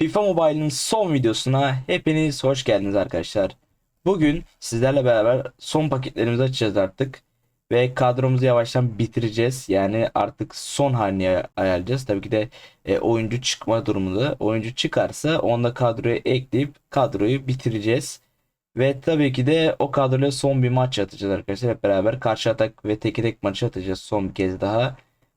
FIFA Mobile'ın son videosuna hepiniz hoş geldiniz arkadaşlar. Bugün sizlerle beraber son paketlerimizi açacağız artık. Ve kadromuzu yavaştan bitireceğiz. Yani artık son halini ay- ayarlayacağız. Tabii ki de e, oyuncu çıkma durumunda. Oyuncu çıkarsa onda kadroya ekleyip kadroyu bitireceğiz. Ve tabii ki de o kadroyla son bir maç atacağız arkadaşlar. Hep beraber karşı atak ve teke tek maçı atacağız son bir kez daha.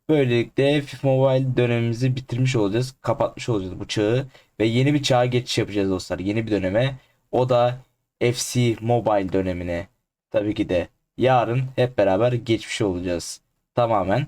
Böylelikle FIFA Mobile dönemimizi bitirmiş olacağız. Kapatmış olacağız bu çağı. Ve yeni bir çağa geçiş yapacağız dostlar. Yeni bir döneme. O da FC Mobile dönemine. Tabii ki de yarın hep beraber geçmiş olacağız. Tamamen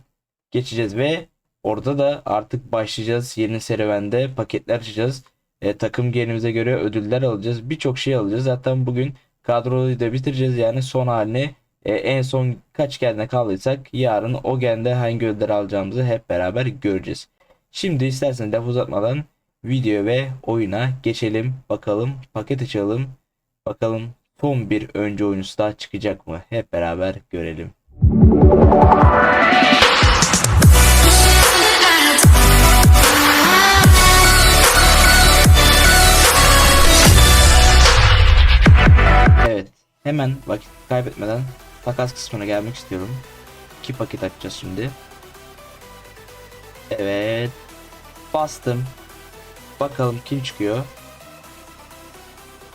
geçeceğiz ve orada da artık başlayacağız. Yeni serüvende paketler açacağız. E, takım genimize göre ödüller alacağız. Birçok şey alacağız. Zaten bugün kadroyu da bitireceğiz. Yani son halini e, en son kaç gende kaldıysak yarın o gende hangi ödülleri alacağımızı hep beraber göreceğiz. Şimdi istersen laf uzatmadan video ve oyuna geçelim. Bakalım paket açalım. Bakalım son bir önce oyuncusu daha çıkacak mı? Hep beraber görelim. Evet. Hemen vakit kaybetmeden takas kısmına gelmek istiyorum. İki paket açacağız şimdi. Evet. Bastım. Bakalım kim çıkıyor.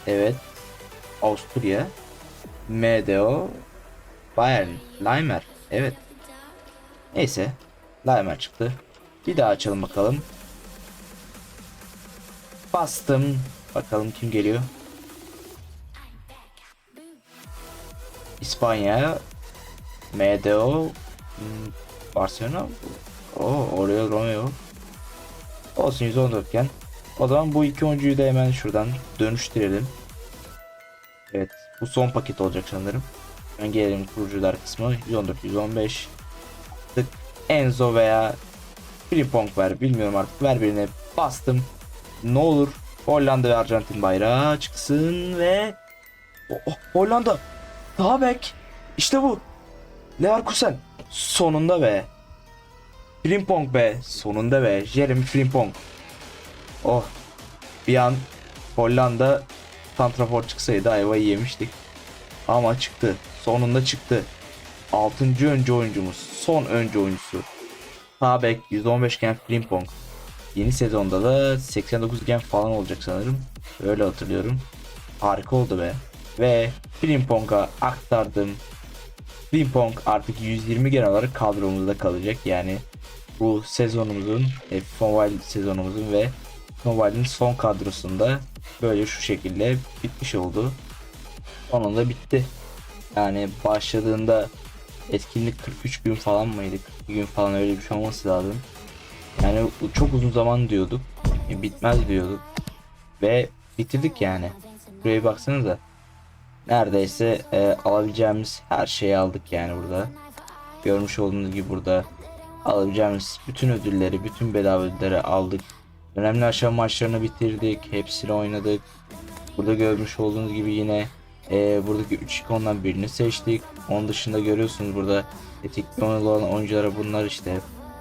Evet. Avusturya. MDO. Bayern. Leimer. Evet. Neyse. Leimer çıktı. Bir daha açalım bakalım. Bastım. Bakalım kim geliyor. İspanya. MDO. Barcelona. O Oreo Romeo. Olsun 114 iken. O zaman bu iki oyuncuyu da hemen şuradan dönüştürelim. Evet. Bu son paket olacak sanırım. Ben gelelim kurucular kısmı. 114, 115. Tık. Enzo veya Frimpong ver. Bilmiyorum artık. Ver birine. Bastım. Ne olur. Hollanda ve Arjantin bayrağı çıksın ve Oh, oh, Hollanda. Daha bek. İşte bu. Leverkusen. Sonunda be. Frimpong be. Sonunda be. Jeremy Frimpong. Oh. Bir an Hollanda Santrafor çıksaydı ayvayı yemiştik. Ama çıktı. Sonunda çıktı. 6. önce oyuncumuz. Son önce oyuncusu. Sağ bek 115 gen Frimpong. Yeni sezonda da 89 gen falan olacak sanırım. Öyle hatırlıyorum. Harika oldu be. Ve Frimpong'a aktardım. Frimpong artık 120 gen olarak kadromuzda kalacak. Yani bu sezonumuzun, e, Mobile sezonumuzun ve Mobile'in son kadrosunda böyle şu şekilde bitmiş oldu. Sonunda bitti. Yani başladığında etkinlik 43 gün falan mıydı? 42 gün falan öyle bir şey olması lazım. Yani çok uzun zaman diyorduk. E, bitmez diyorduk. Ve bitirdik yani. Buraya baksanıza. Neredeyse e, alabileceğimiz her şeyi aldık yani burada. Görmüş olduğunuz gibi burada alabileceğimiz bütün ödülleri, bütün bedava ödülleri aldık. Önemli aşama maçlarını bitirdik. Hepsini oynadık. Burada görmüş olduğunuz gibi yine e, buradaki 3 ikondan birini seçtik. Onun dışında görüyorsunuz burada etikli olan oyunculara bunlar işte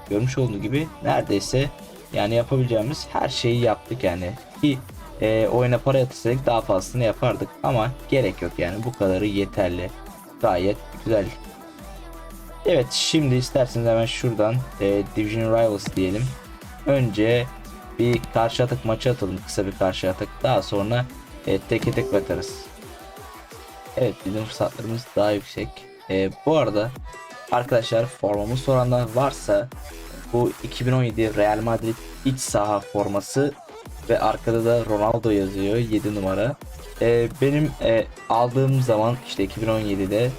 görmüş olduğunuz gibi neredeyse yani yapabileceğimiz her şeyi yaptık yani. Ki e, oyuna para yatırsaydık daha fazlasını yapardık ama gerek yok yani bu kadarı yeterli. Gayet güzel. Evet şimdi isterseniz hemen şuradan e, Division Rivals diyelim. Önce bir karşı atak maçı atalım kısa bir karşı atak daha sonra e, teke tek bakarız. Evet bizim fırsatlarımız daha yüksek. E, bu arada arkadaşlar formamı soranlar varsa bu 2017 Real Madrid iç saha forması ve arkada da Ronaldo yazıyor 7 numara. E, benim e, aldığım zaman işte 2017'de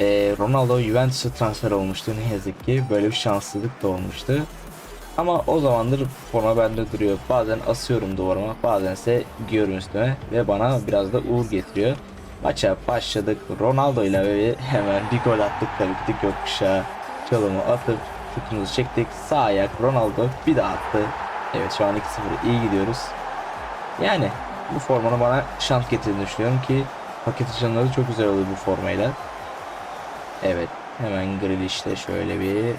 e, Ronaldo Juventus'a transfer olmuştu ne yazık ki böyle bir şanssızlık da olmuştu. Ama o zamandır forma bende duruyor. Bazen asıyorum duvarıma, bazense giyiyorum üstüme ve bana biraz da uğur getiriyor. Maça başladık. Ronaldo ile hemen bir gol attık tabii ki gökkuşağı çalımı atıp şutumuzu çektik. Sağ ayak Ronaldo bir daha attı. Evet şu an 2-0 iyi gidiyoruz. Yani bu formanın bana şans getirdiğini düşünüyorum ki paket açanları çok güzel oluyor bu formayla. Evet hemen Grealish'te şöyle bir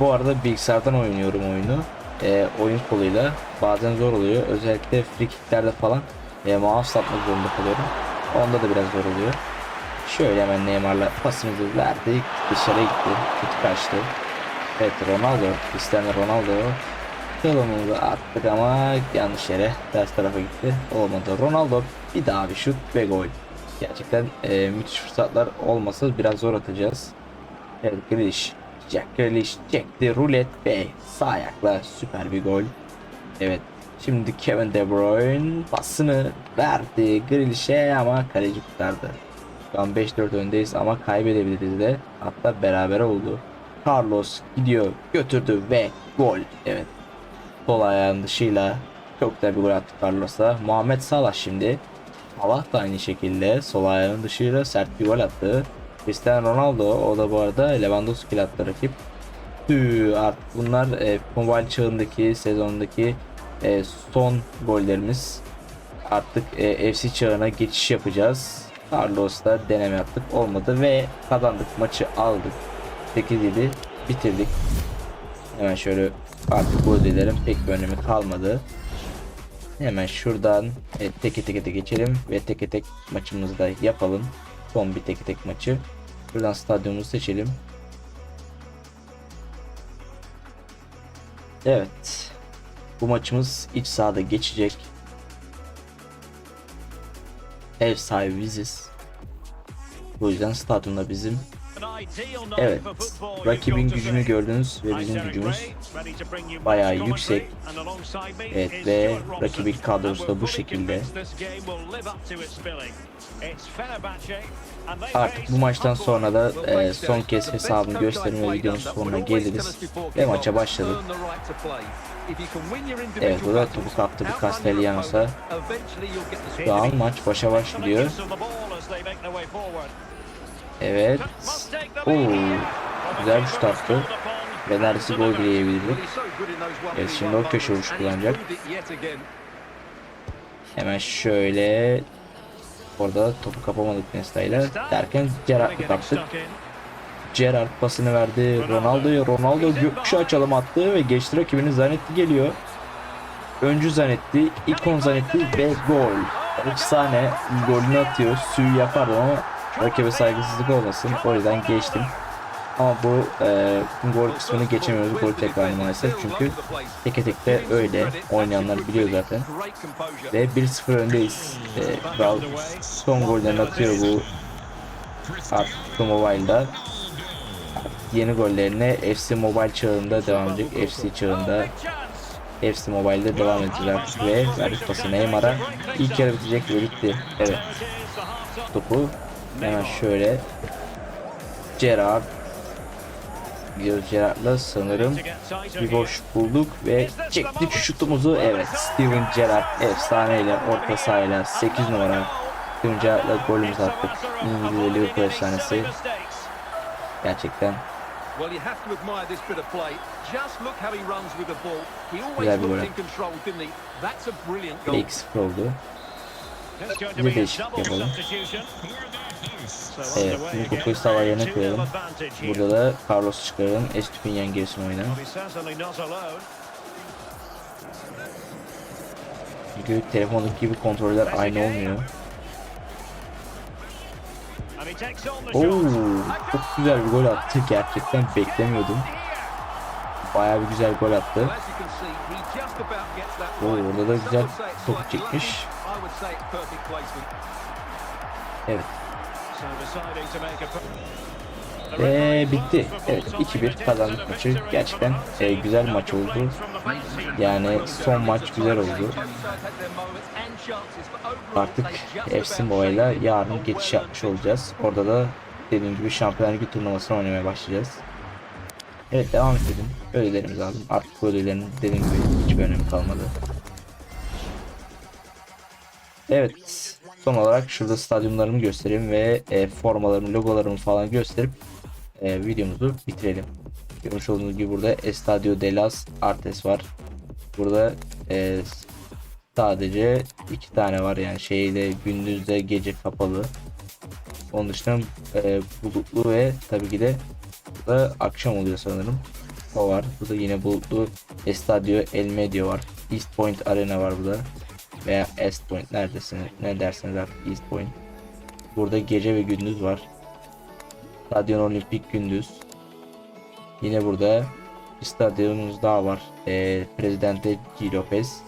bu arada bilgisayardan oynuyorum oyunu. e, oyun koluyla bazen zor oluyor. Özellikle free kicklerde falan e, mouse satmak zorunda kalıyorum. Onda da biraz zor oluyor. Şöyle hemen Neymar'la pasımızı verdik. Dışarı gitti. Kötü kaçtı. Evet Ronaldo. Cristiano Ronaldo. Çalımımızı attık ama yanlış yere ters tarafa gitti. Olmadı. Ronaldo bir daha bir şut ve gol. Gerçekten e, müthiş fırsatlar olmasa biraz zor atacağız. Evet Grealish. Jack Grealish çekti. Rulet ve sağ ayakla süper bir gol. Evet. Şimdi Kevin De Bruyne pasını verdi Grealish'e ama kaleci kurtardı. Şu an 5-4 öndeyiz ama kaybedebiliriz de. Hatta beraber oldu. Carlos gidiyor götürdü ve gol. Evet. Sol ayağın dışıyla çok güzel bir gol attı Carlos'a. Muhammed Salah şimdi. Salah da aynı şekilde sol ayağının dışıyla sert bir gol attı. Cristiano Ronaldo o da bu arada Lewandowski attı rakip. Tüh, artık bunlar e, mobile çağındaki sezondaki e, son gollerimiz. Artık e, FC çağına geçiş yapacağız. Carlos'ta deneme yaptık olmadı ve kazandık maçı aldık. 8-7 bitirdik. Hemen şöyle artık bu ödelerin pek bir önemi kalmadı. Hemen şuradan e, teke teke de geçelim ve teke tek maçımızı da yapalım. Son bir teke tek maçı. Buradan stadyumumuzu seçelim. Evet. Bu maçımız iç sahada geçecek. Ev sahibi biziz. Bu yüzden stadyumda bizim. Evet. Rakibin gücünü gördünüz ve bizim gücümüz bayağı yüksek. Evet ve rakibin kadrosu da bu şekilde. Artık bu maçtan sonra da e, son kez hesabını gösterme videonun sonuna geliriz. Ve maça başladık. Evet burada topu kaptı bir Castellanos'a. Şu an maç başa baş gidiyor. Evet. Oo, güzel bir şut attı. Ve neredeyse gol bile. Evet şimdi o köşe vuruş kullanacak. Hemen şöyle Orada topu kapamadık Nesta'yla. Derken Gerrard'ı kaptık. Gerrard pasını verdi Ronaldo'ya. Ronaldo gökkuşağı çalım attı ve geçti rakibini zannetti geliyor. Öncü zannetti, ikon zannetti ve gol. Efsane golünü atıyor. Suyu yapardım ama rakibe saygısızlık olmasın. O yüzden geçtim. Ama bu e, gol kısmını geçemiyoruz. Gol tekrar maalesef. Çünkü teke tekte öyle. Oynayanlar biliyor zaten. Ve 1-0 öndeyiz. E, Kral son gollerini atıyor bu artık Mobile'da. Yeni gollerine FC Mobile çağında devam edecek. FC çağında FC Mobile'de devam edecek ve verdik pası Neymar'a. İlk yarı bitecek ve bitti. Evet. Topu hemen şöyle Gerard Gidiyoruz Gerrard'la sanırım bir boş bulduk ve çektik şutumuzu. Evet Steven Gerrard efsaneyle orta sahayla 8 numara Steven Gerrard'la golümüzü attık. İngiliz Liverpool efsanesi. Gerçekten Güzel bir gol attı. 2-0 oldu. Değişiklik yapalım. Evet, şimdi Kuku'yu sağ yerine koyalım. Burada da Carlos çıkaralım. Estupinyan girsin oyuna. Çünkü telefondaki gibi kontroller aynı olmuyor. Oo, çok güzel bir gol attı. Gerçekten beklemiyordum. Bayağı bir güzel gol attı. Oo, orada da güzel topu çekmiş. Evet. Ve bitti. Evet 2-1 kazandık maçı. Gerçekten e, güzel maç oldu. Yani son maç güzel oldu. Artık FC Mobile'a yarın geçiş yapmış olacağız. Orada da dediğim gibi Şampiyonlar Ligi turnuvasını oynamaya başlayacağız. Evet devam edelim. Ödüllerimizi aldım. Artık bu ödüllerin dediğim gibi hiçbir önemi kalmadı. Evet. Son olarak şurada stadyumlarımı göstereyim ve e, formalarımı, logolarımı falan gösterip e, videomuzu bitirelim. Görmüş olduğunuz gibi burada Estadio de las Artes var. Burada e, sadece iki tane var yani şeyde gündüzde gece kapalı. Onun dışında e, bulutlu ve tabii ki de burada akşam oluyor sanırım. O var. Burada yine bulutlu Estadio El Medio var. East Point Arena var burada. Veya East Point neredesin? Ne dersiniz artık East Point. Burada gece ve gündüz var. Stadyon Olimpik gündüz. Yine burada bir stadyumumuz daha var. Ee, Presidente G. Lopez.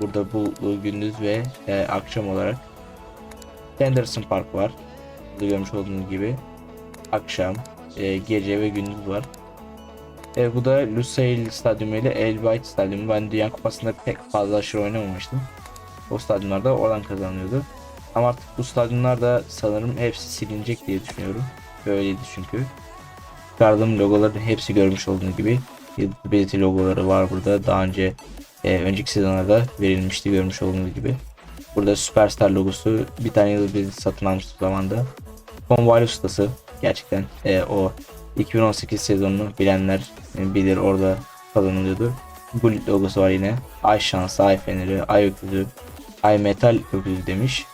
Burada bulutlu gündüz ve e, akşam olarak. Henderson Park var. Burada görmüş olduğunuz gibi. Akşam, e, gece ve gündüz var. E, bu da Lusail Stadyumu ile El White Stadyumu. Ben Dünya Kupası'nda pek fazla aşırı oynamamıştım. O stadyumlarda oradan kazanıyordu. Ama artık bu stadyumlar da sanırım hepsi silinecek diye düşünüyorum. Böyleydi çünkü. Çıkardığım logoların hepsi görmüş olduğunuz gibi. Yıldız logoları var burada. Daha önce e, önceki sezonlarda verilmişti görmüş olduğunuz gibi. Burada Superstar logosu bir tane yıldız belirti satın almıştım zamanda. Convoy ustası gerçekten e, o 2018 sezonunu bilenler e, bilir orada kazanılıyordu. Bullet logosu var yine. Ay şansı, ay feneri, ay öküzü, ay metal öküzü demiş.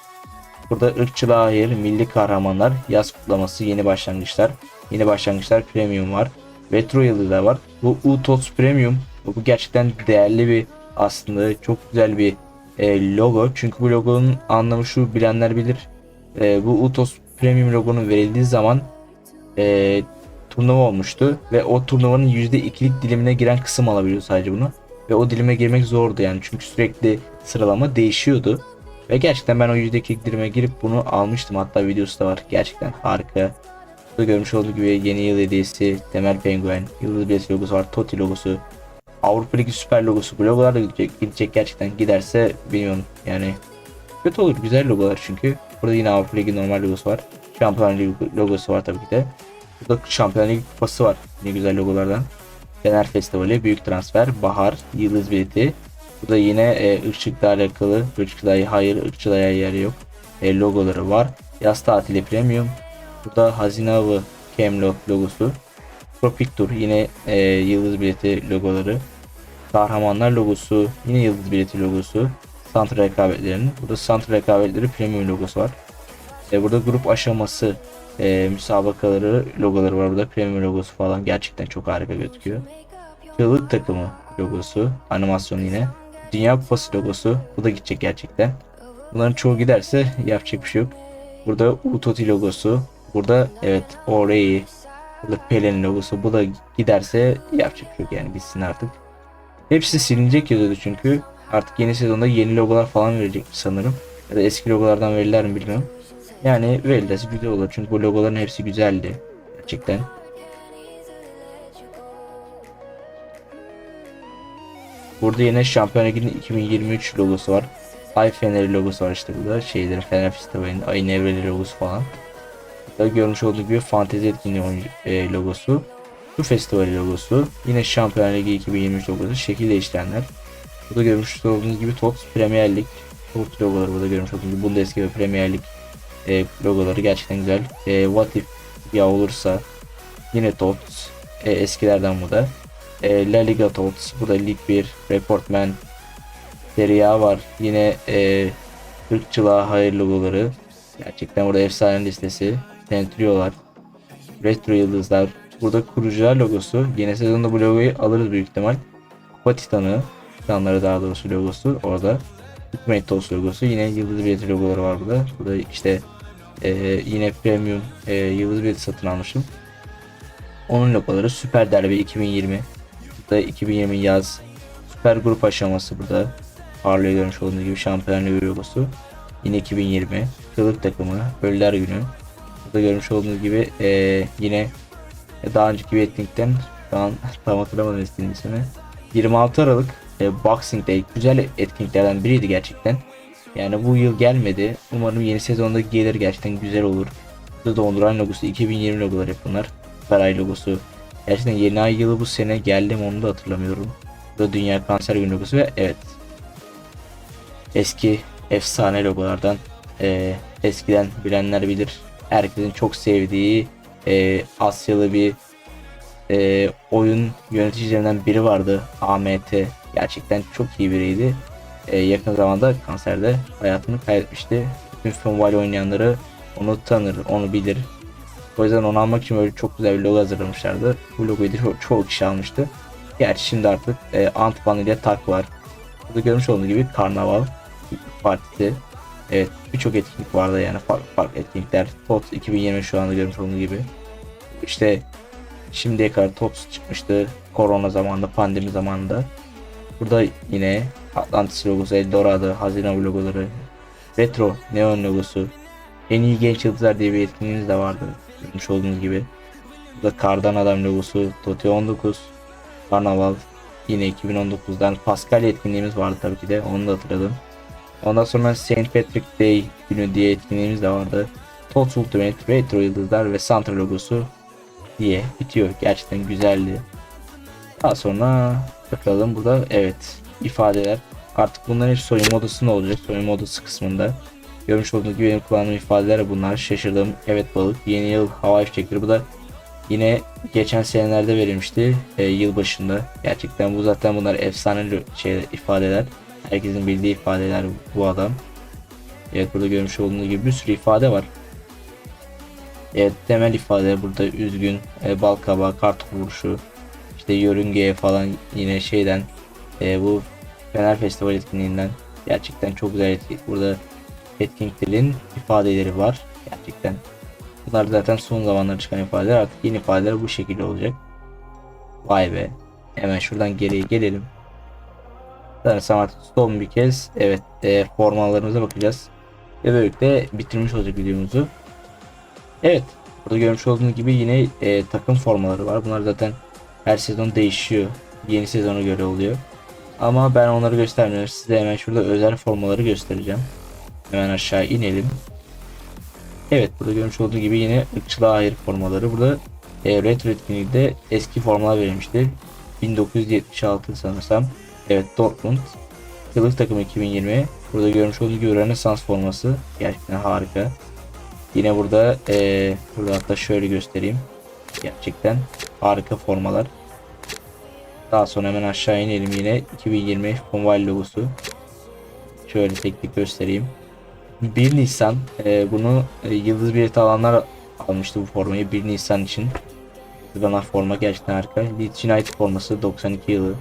Burada ırkçılığa hayır, milli kahramanlar, yaz kutlaması, yeni başlangıçlar. Yeni başlangıçlar premium var. Retro yıldızı da var. Bu UTOS premium. Bu gerçekten değerli bir aslında çok güzel bir e, logo. Çünkü bu logonun anlamı şu bilenler bilir. E, bu UTOS premium logonun verildiği zaman e, turnuva olmuştu ve o turnuvanın %2'lik dilimine giren kısım alabiliyor sadece bunu. Ve o dilime girmek zordu yani çünkü sürekli sıralama değişiyordu. Ve gerçekten ben o %2'lik dilime girip bunu almıştım. Hatta videosu da var. Gerçekten harika. Burada görmüş olduğu gibi yeni yıl hediyesi, Temel Penguen, Yıldız Bilesi logosu var, Toti logosu, Avrupa Ligi Süper logosu. Bu logolar da gidecek, gidecek gerçekten giderse bilmiyorum yani. Kötü olur güzel logolar çünkü. Burada yine Avrupa Ligi normal logosu var. Şampiyonlar Ligi logosu var tabii ki de. Burada Şampiyonlar Ligi kupası var. Yine güzel logolardan. Fener Festivali, Büyük Transfer, Bahar, Yıldız Bileti. Burada yine e, ırkçılıkla alakalı, ırkçılığa hayır, ırkçılığa yer yok. E, logoları var. Yaz tatili premium. Burada Hazine Avı Camelot logosu. Propictur yine e, Yıldız Bileti logoları. Kahramanlar logosu yine Yıldız Bileti logosu. Santra rekabetlerinin. Burada Santra rekabetleri premium logosu var. E, burada grup aşaması e, müsabakaları logoları var burada. Premium logosu falan gerçekten çok harika gözüküyor. Çığlık takımı logosu. Animasyon yine. Dünya Kupası logosu. Bu da gidecek gerçekten. Bunların çoğu giderse yapacak bir şey yok. Burada Utoti logosu. Burada evet Orei. Burada Pelé'nin logosu. Bu da giderse yapacak bir şey yok yani gitsin artık. Hepsi silinecek yazıyordu çünkü. Artık yeni sezonda yeni logolar falan verecek sanırım. Ya da eski logolardan verirler mi bilmiyorum. Yani verilirse güzel olur çünkü bu logoların hepsi güzeldi. Gerçekten. Burada yine Şampiyon Ligi'nin 2023 logosu var. Ay Feneri logosu var işte burada. Şeylerin Fener Festivali'nin Ayın Evreli logosu falan. Burada görmüş olduğu gibi Fantezi Etkinliği e, logosu. Şu festivali logosu. Yine Şampiyon Ligi 2023 logosu. Şekil değiştirenler. Burada görmüş olduğunuz gibi TOTS Premier Lig. TOTS logoları burada görmüş olduğunuz gibi Bundesliga ve Premier Lig e, logoları gerçekten güzel. E, What If ya olursa yine TOTS. E, eskilerden bu da. E, La Liga TOTS. Bu da Lig 1. Reportman. Serie A var. Yine e, ırkçılığa hayır logoları. Gerçekten burada efsane listesi. Centrio'lar. Retro yıldızlar. Burada kurucular logosu. Yeni sezonda bu logoyu alırız büyük ihtimal. Kupa Titanı. Titanları daha doğrusu logosu. Orada. Ultimate Toast logosu. Yine yıldız bileti logoları var burada. Burada işte e, yine premium e, yıldız bileti satın almışım. Onun logoları Süper Derbi 2020. Burada 2020 yaz. Süper grup aşaması burada. Parlıyor görmüş olduğunuz gibi şampiyon Ligi logosu. Yine 2020. Kılık takımı. Ölüler günü. Burada görmüş olduğunuz gibi e, yine daha önceki bir etkinlikten şu an tam hatırlamadım etkinliğin ismini. 26 Aralık e, Boxing Day güzel etkinliklerden biriydi gerçekten. Yani bu yıl gelmedi. Umarım yeni sezonda gelir gerçekten güzel olur. Burada donduran logosu 2020 logoları hep bunlar. Süper Ay logosu. Gerçekten yeni ay yılı bu sene geldi mi onu da hatırlamıyorum. Burada Dünya Kanser Günü logosu ve evet. Eski efsane logolardan e, eskiden bilenler bilir. Herkesin çok sevdiği e, Asyalı bir e, oyun yöneticilerinden biri vardı. AMT. Gerçekten çok iyi biriydi. E, yakın zamanda kanserde hayatını kaybetmişti. Bütün Funwall oynayanları onu tanır, onu bilir. O yüzden onu almak için böyle çok güzel bir logo hazırlamışlardı. Bu logoyu da çok, çoğu kişi almıştı. Gerçi şimdi artık e, Antman ile Tak var. Burada görmüş olduğunuz gibi Karnaval Partisi. Evet birçok etkinlik vardı yani farklı farklı etkinlikler. TOTS 2020 şu anda görmüş olduğunuz gibi. İşte şimdiye kadar TOTS çıkmıştı. Korona zamanında, pandemi zamanında. Burada yine Atlantis logosu, Eldorado, Hazine logoları, Retro, Neon logosu, en iyi genç yıldızlar diye bir etkinliğimiz de vardı. Görmüş olduğunuz gibi. Burada Kardan Adam logosu, Tote 19, Karnaval, yine 2019'dan Pascal etkinliğimiz vardı tabii ki de onu da hatırladım. Ondan sonra St. Patrick Day günü diye etkinliğimiz de vardı. TOTS Ultimate, Retro Yıldızlar ve Santa logosu diye bitiyor. Gerçekten güzeldi. Daha sonra bakalım burada evet ifadeler. Artık bunların hepsi soyunma odasında olacak. Soyunma odası kısmında. Görmüş olduğunuz gibi benim kullandığım ifadeler bunlar. Şaşırdım. Evet balık. Yeni yıl hava fişekleri. Bu da yine geçen senelerde verilmişti. E, yıl başında. Gerçekten bu zaten bunlar efsane şey ifadeler. Herkesin bildiği ifadeler bu adam. Evet burada görmüş olduğunuz gibi bir sürü ifade var. Evet temel ifade burada üzgün, e, bal kabağı, kartopu vuruşu, işte yörüngeye falan yine şeyden e, bu Fener Festival etkinliğinden gerçekten çok güzel etkinlik. Burada etkinliklerin ifadeleri var. Gerçekten bunlar zaten son zamanlarda çıkan ifadeler artık yeni ifadeler bu şekilde olacak. Vay be. Hemen şuradan geriye gelelim. Sanırsam artık son bir kez evet e, formalarımıza bakacağız. Ve böylelikle bitirmiş olacak videomuzu. Evet. Burada görmüş olduğunuz gibi yine e, takım formaları var. Bunlar zaten her sezon değişiyor. Yeni sezona göre oluyor. Ama ben onları göstermiyorum. Size hemen şurada özel formaları göstereceğim. Hemen aşağı inelim. Evet burada görmüş olduğu gibi yine ırkçılığa hayır formaları. Burada e, retro etkinliğinde eski formalar verilmişti. 1976 sanırsam. Evet Dortmund. Yıllık takım 2020. Burada görmüş olduğu gibi Rönesans forması. Gerçekten harika. Yine burada e, burada hatta şöyle göstereyim. Gerçekten harika formalar. Daha sonra hemen aşağı inelim yine 2020 Mobile logosu. Şöyle tek tek göstereyim. 1 Nisan e, bunu e, Yıldız Bileti alanlar almıştı bu formayı 1 Nisan için. Bana forma gerçekten harika. Leeds United forması 92 yılı.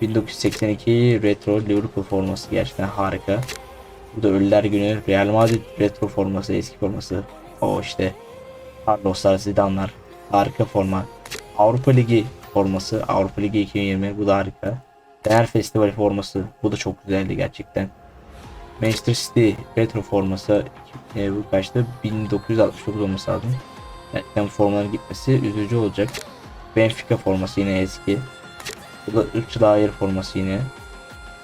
1982 Retro Liverpool forması gerçekten harika. Bu da Ölüler Günü Real Madrid Retro forması eski forması. O işte Carloslar Zidane'lar harika forma. Avrupa Ligi forması Avrupa Ligi 2020 bu da harika. Fener Festivali forması bu da çok güzeldi gerçekten. Manchester City retro forması e, bu kaçtı 1969 olması lazım. Gerçekten formaların gitmesi üzücü olacak. Benfica forması yine eski. Bu da ırkçılığa hayır forması yine.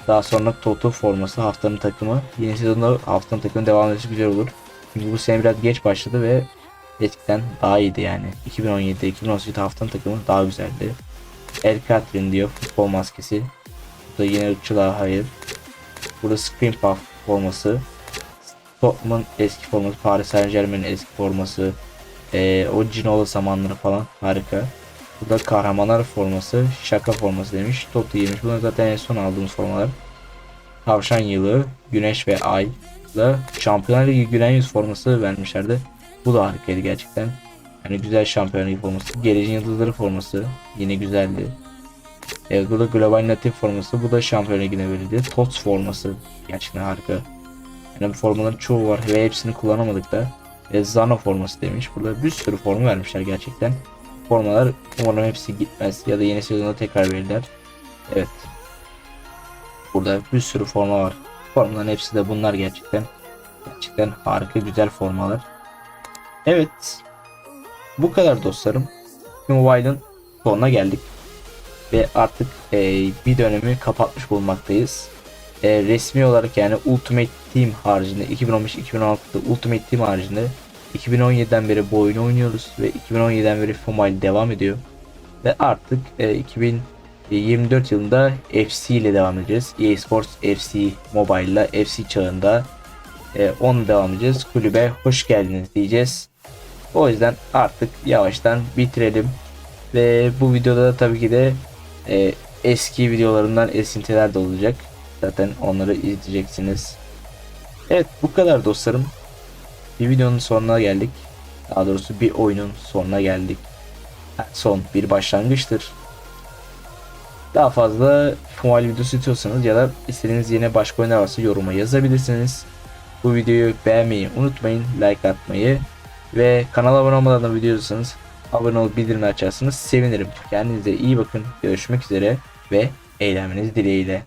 Daha sonra Toto forması haftanın takımı. Yeni sezonda haftanın takımı devam ederse güzel olur. Çünkü bu sene biraz geç başladı ve eskiden daha iyiydi yani. 2017 2018 haftanın takımı daha güzeldi. El Catherine diyor futbol maskesi. Bu da yine ırkçılığa hayır. Burada Scream Puff forması. Tottenham'ın eski forması. Paris Saint Germain'in eski forması. Ee, o Ginola zamanları falan harika. Bu da kahramanlar forması. Şaka forması demiş. Totu yemiş. Bunlar zaten en son aldığımız formalar. Tavşan yılı. Güneş ve ay. Da Şampiyonlar Ligi Gülen Yüz forması vermişlerdi. Bu da harikaydı gerçekten. Yani güzel Şampiyonlar Ligi forması. Geleceğin Yıldızları forması. Yine güzeldi. Evet bu da Global Natif forması. Bu da Şampiyonlar Ligi'ne verildi. TOTS forması. Gerçekten harika. Yani bu formaların çoğu var ve hepsini kullanamadık da. E, Zano forması demiş. Burada bir sürü forma vermişler gerçekten. Formalar umarım hepsi gitmez ya da yeni sezonda tekrar verirler. Evet. Burada bir sürü forma var. Formaların hepsi de bunlar gerçekten. Gerçekten harika güzel formalar. Evet. Bu kadar dostlarım. Mobile'ın sonuna geldik. Ve artık e, bir dönemi kapatmış bulunmaktayız. E, resmi olarak yani Ultimate Team haricinde 2015-2016'da Ultimate Team haricinde 2017'den beri bu oyunu oynuyoruz ve 2017'den beri Mobile devam ediyor. Ve artık e, 2024 yılında FC ile devam edeceğiz. EA Sports FC Mobile ile FC çağında e, onu devam edeceğiz. Kulübe hoş geldiniz diyeceğiz. O yüzden artık yavaştan bitirelim. Ve bu videoda da tabii ki de e, eski videolarımdan esintiler de olacak. Zaten onları izleyeceksiniz. Evet bu kadar dostlarım. Bir videonun sonuna geldik. Daha doğrusu bir oyunun sonuna geldik. Son bir başlangıçtır. Daha fazla Fumal videosu istiyorsanız ya da istediğiniz yine başka oyunlar varsa yoruma yazabilirsiniz. Bu videoyu beğenmeyi unutmayın, like atmayı ve kanala abone olmadan da videoyorsanız abone olup bildirimleri açarsanız sevinirim. Kendinize iyi bakın. Görüşmek üzere ve eğlenmeniz dileğiyle.